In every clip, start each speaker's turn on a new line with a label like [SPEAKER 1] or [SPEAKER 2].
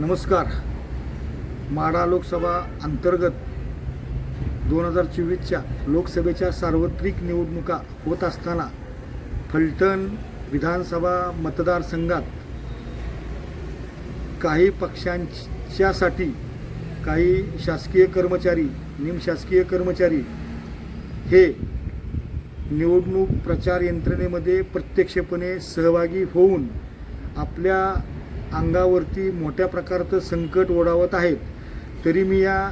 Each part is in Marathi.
[SPEAKER 1] नमस्कार. माढा लोकसभा अंतर्गत दोन हजार चोवीसच्या लोकसभेच्या सार्वत्रिक निवडणुका होत असताना फलटण विधानसभा मतदारसंघात काही पक्षांच्यासाठी काही शासकीय कर्मचारी निमशासकीय कर्मचारी हे निवडणूक प्रचार यंत्रणेमध्ये प्रत्यक्षपणे सहभागी होऊन आपल्या अंगावरती मोठ्या प्रकारचं संकट ओढावत आहेत तरी मी या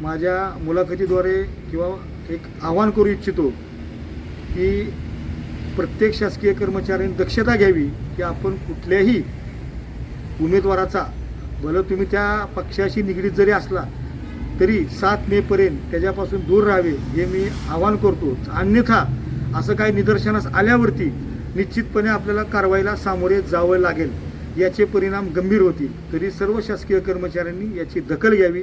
[SPEAKER 1] माझ्या मुलाखतीद्वारे किंवा एक आवाहन करू इच्छितो की प्रत्येक शासकीय कर्मचाऱ्यांनी दक्षता घ्यावी की आपण कुठल्याही उमेदवाराचा भलं तुम्ही त्या पक्षाशी निगडीत जरी असला तरी सात मेपर्यंत त्याच्यापासून दूर राहावे हे मी आवाहन करतो. अन्यथा असं काही निदर्शनास आल्यावरती निश्चितपणे आपल्याला कारवाईला सामोरे जावं लागेल. याचे परिणाम गंभीर होतील. तरी सर्व शासकीय कर्मचाऱ्यांनी याची दखल घ्यावी.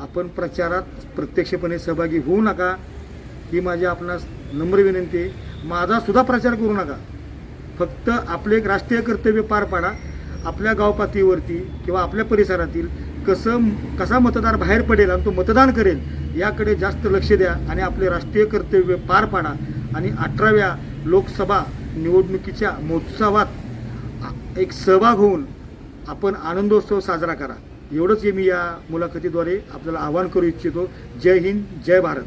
[SPEAKER 1] आपण प्रचारात प्रत्यक्षपणे सहभागी होऊ नका. ही माझी आपणास नम्र विनंती आहे. माझा सुद्धा प्रचार करू नका. फक्त आपले एक राष्ट्रीय कर्तव्य पार पाडा. आपल्या गावपातळीवरती किंवा आपल्या परिसरातील कसं कसा मतदार बाहेर पडेल आणि तो मतदान करेल याकडे जास्त लक्ष द्या आणि आपले राष्ट्रीय कर्तव्य पार पाडा. आणि अठराव्या लोकसभा निवडणुकीच्या महोत्सवात एक सहभाग होऊन आपण आनंदोत्सव साजरा करा. एवढंच हे मी या मुलाखतीद्वारे आपल्याला आवाहन करू इच्छितो. जय हिंद जय भारत.